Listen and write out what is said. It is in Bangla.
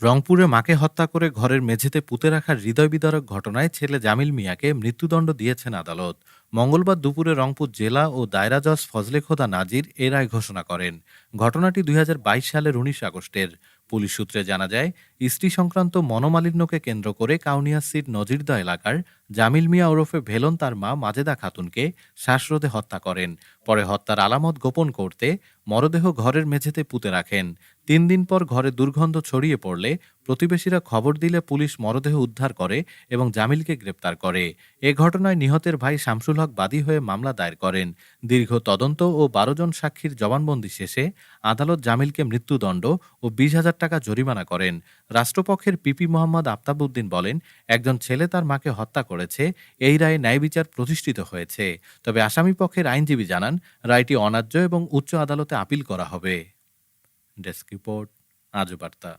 রংপুরে মাকে হত্যা করে ঘরের মেঝেতে পুঁতে রাখার হৃদয় বিদারক ঘটনায় ছেলে জামিল মিয়াকে মৃত্যুদণ্ড দিয়েছেন আদালত। মঙ্গলবার দুপুরে রংপুর জেলা ও দায়রা জজ ফজলে খোদা নাজির এ রায় ঘোষণা করেন। ঘটনাটি দুই হাজার বাইশ সালের উনিশ আগস্টের। পুলিশ সূত্রে জানা যায়, স্ত্রী সংক্রান্ত মনোমালিন্যকে কেন্দ্র করে কাউনিয়া সিট নজিরদা এলাকার জামিল মিয়া ওরফে ভেলন তার মা মাজেদা খাতুনকে শ্বাসরোধে হত্যা করেন। পরে হত্যার আলামত গোপন করতে মরদেহ ঘরের মেঝেতে পুঁতে রাখেন। তিন দিন পর ঘরে দুর্গন্ধ ছড়িয়ে পড়লে প্রতিবেশীরা খবর দিলে পুলিশ মরদেহ উদ্ধার করে এবং জামিলকে গ্রেপ্তার করে। এ ঘটনায় নিহতের ভাই শামসুল হক বাদী হয়ে মামলা দায়ের করেন। দীর্ঘ তদন্ত ও বারো জন সাক্ষীর জবানবন্দি শেষে আদালত জামিলকে মৃত্যুদণ্ড ও বিশ হাজার টাকা জরিমানা করেন। রাষ্ট্রপক্ষের পিপি মোহাম্মদ আফতাবউদ্দিন বলেন, একজন ছেলে তার মাকে হত্যা করেছে, এই রায়ে ন্যায় বিচার প্রতিষ্ঠিত হয়েছে। তবে আসামি পক্ষের আইনজীবী জানান, রায়টি অনার্য এবং উচ্চ আদালতে আপিল করা হবে। ডেস্ক রিপোর্ট, আজও বার্তা।